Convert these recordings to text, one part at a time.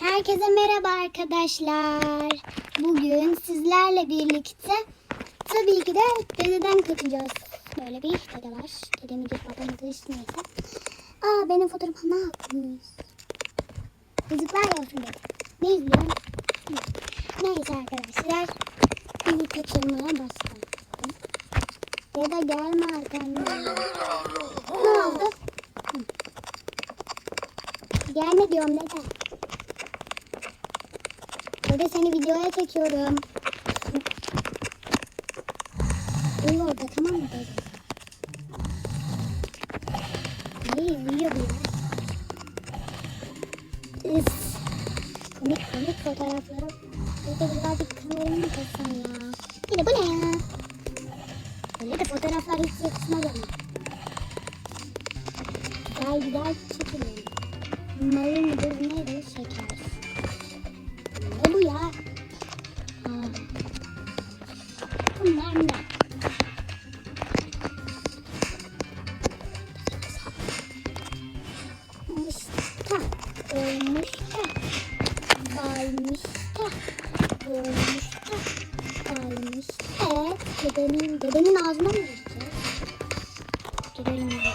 Herkese merhaba arkadaşlar. Bugün sizlerle birlikte tabii ki de dededen kaçacağız. Böyle bir dede var. Dedemidir babamıdır neyse. Aa benim fotoğrafım ne yapmış? Yazıklar olsun dedi. Ne izliyorum? Neyse arkadaşlar. Bizi kaçırmaya başladım. Dede gelme arkamdan. Ne oldu? Gelme diyorum dede. Dede seni videoya çekiyorum. Uyu orada tamam mı dede? İyi uyuyor ya. Üf. Komik komik fotoğrafları. Dede birazcık kameramı kaçsan ya. Dede bu ne ya? Öyle de fotoğraflar hiç yakışmadı mı? Güzel güzel çekilir. Malı mıdır nedir şeker. Dedenin ağzına mı gireceğiz? Gidelim ya.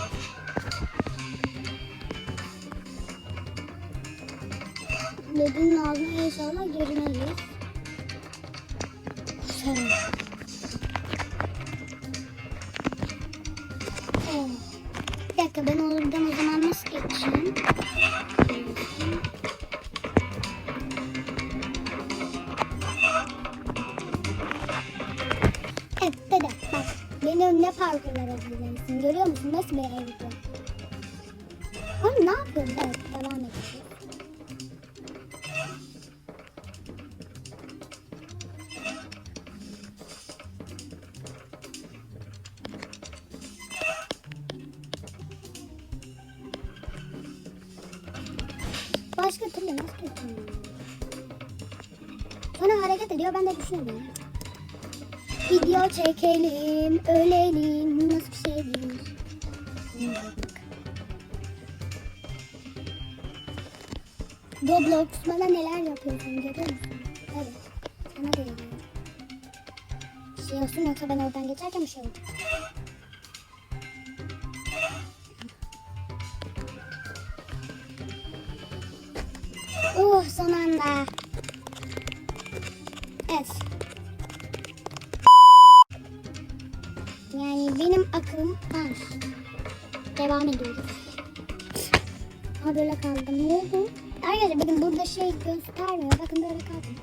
Dedenin ağzına inşallah girmeyiz. Evet dede bak beni ne parkurlar hazırlamışsın görüyor musun nasıl bir ev bu? Oğlum ne yapıyorsun? Evet devam edelim. Başka türlü nasıl yapayım? Sonra hareket ediyor ben de düşünüyorum. Video çekelim, ölelim, nasıl bir şeydir? Roblox bana neler yapıyorsun görüyor musun? Evet, sana da. Bir şey olsun yoksa ben oradan geçerken bir şey oldu. Oh son anda. Evet. Devam ediyoruz. Ha böyle kaldım. Ne oldu? Arkadaşlar bakın burada şey göstermiyor. Bakın böyle kaldım.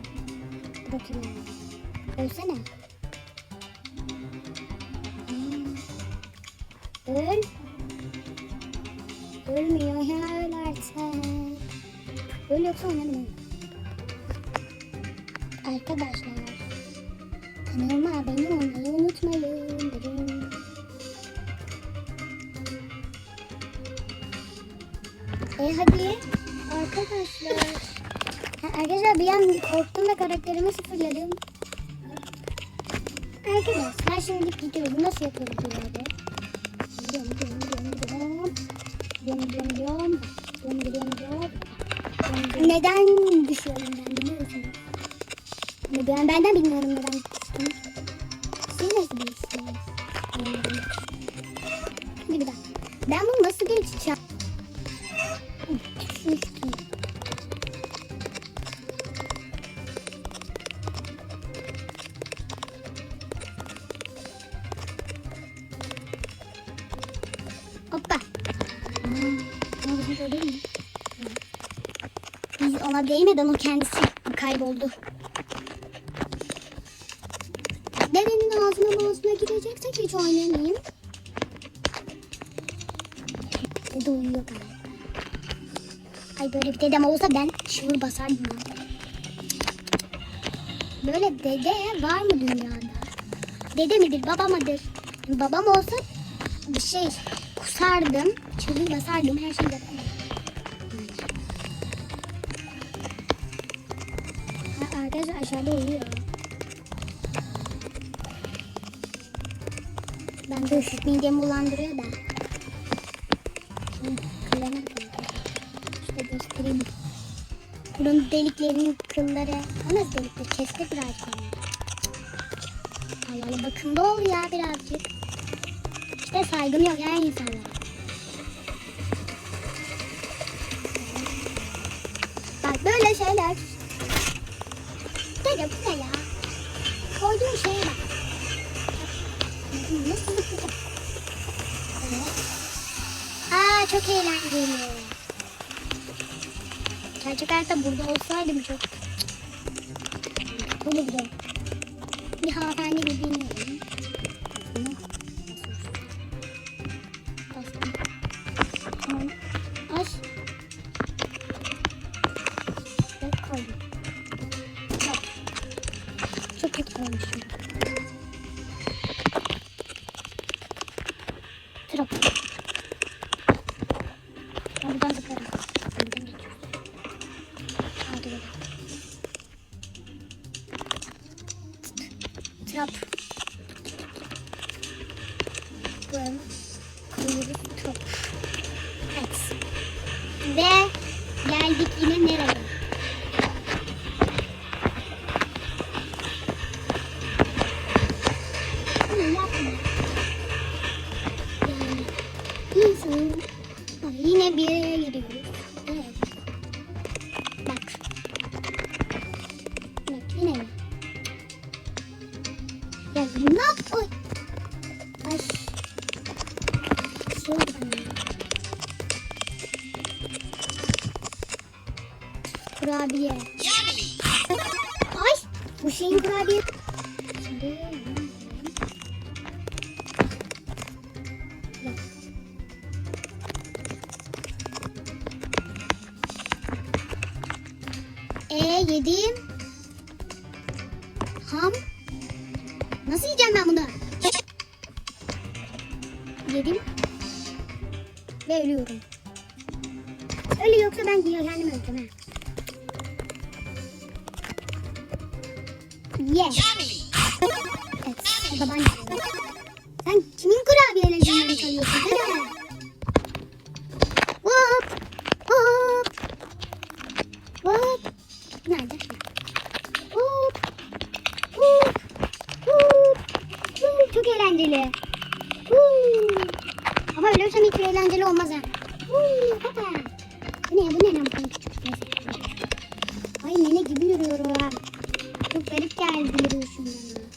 Bakın. Ölsene. Hmm. Öl. Ölmüyor ya öl artık. Öl yoksa oynamıyorum. Arkadaşlar. Kanalıma abone olmayı unutmayın. E hadi. Arkadaşlar. Ha, arkadaşlar bir an korktum ve karakterimi sıfırladım. Arkadaşlar şimdi gidiyoruz. Nasıl yapıyoruz yerde? Gidiyorum, gidiyorum, gidiyorum, gidiyorum. Gidiyorum, gidiyorum, gidiyorum. Gidiyorum, gidiyorum. Neden düşüyorum ben. Hani ben benden bilmiyorum neden Ona değmeden o kendisi kayboldu. Dedenin ağzına ağzına gireceksek hiç oynamayayım. Dede uyuyor galiba. Ay böyle bir dedem olsa ben şuur basardım. Böyle dede var mı dünyada? Dede midir, baba mıdır? Babam olsa bir şey kusardım, çığlık basardım, her şeyi. Arkadaşlar aşağıda uyuyor. Ben de üşüt midemi bulandırıyor da. Koyayım. İşte göstereyim. Bunun deliklerinin kılları. O nasıl deliktir? Kestik birazcık onu. Allah Allah bakımda ol ya birazcık. İşte saygım yok ya insanlara. Bak böyle şeyler. Dede bu ne ya? Koyduğum şeye bak. Nasıl bakacağım? Evet. Aa çok eğlenceli. Gerçek burada olsaydım çok olurdu. Bir hanımefendi gibi dinliyorum. Bak, yine bir yere gidiyoruz. Yedim. Ham. Nasıl yiyeceğim ben bunu? Yedim. Ve ölüyorum. Öyle yoksa ben kendim öleceğim ha. Ye. Evet. Baban. Sen kimin kurabiyelerinden çalıyorsun? Dede? Hop. Garip geldi yürüyüşüm bana.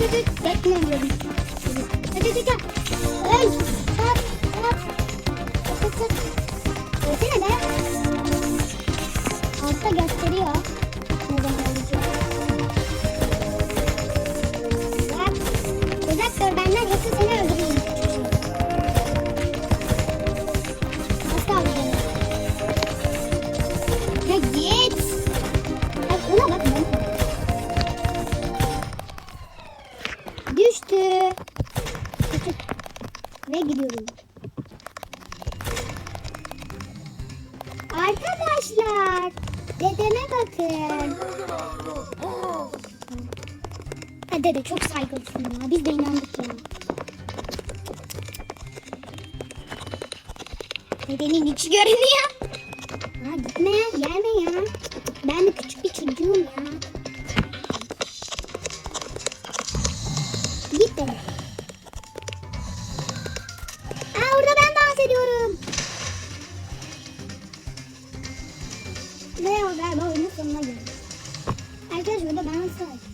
Bekle. Arkadaşlar. Dedeme bakın. Ha dede çok saygılısın ya. Biz de inandık ya. Dedenin içi görünüyor. Ha gitme. Gelme ya. Ben de küçük bir çocuğum ya. Geldik. Arkadaşlar burada ben say.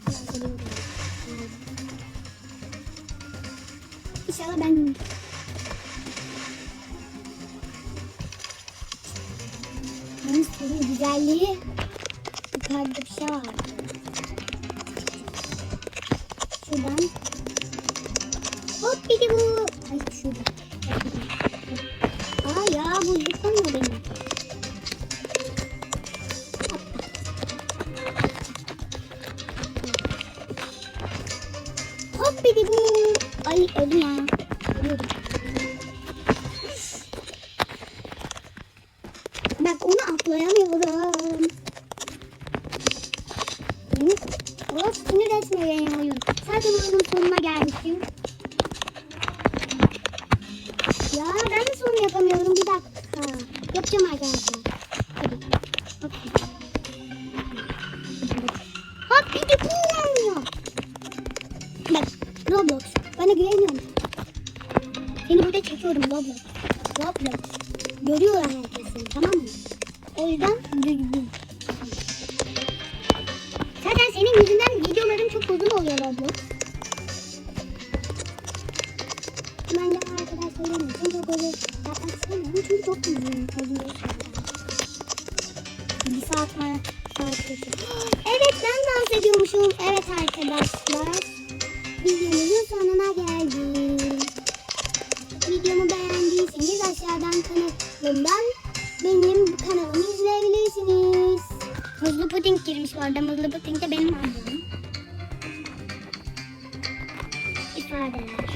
Sonuna gelmişim. Ya ben de son yapamıyorum bir dakika. Yapacağım arkadaşlar. Hadi. Hop. Hop bir de kullanmıyor. Bak Roblox. Bana güveniyor musun? Seni burada çekiyorum Roblox. Roblox. Görüyor herkes seni tamam mı? O yüzden düzgün. Zaten senin yüzünden videolarım çok uzun oluyor Roblox. Ben de arkadaş söylemeyin. Çok öyle yapmak istemiyorum çünkü çok oluyor. Bir saat var. Evet ben dans ediyormuşum. Evet arkadaşlar. Videomuzun sonuna geldik. Videomu beğendiyseniz aşağıdan kanalımdan benim bu kanalımı izleyebilirsiniz. Muzlu puding girmiş orada. Muzlu puding de benim ablam. İfadeler.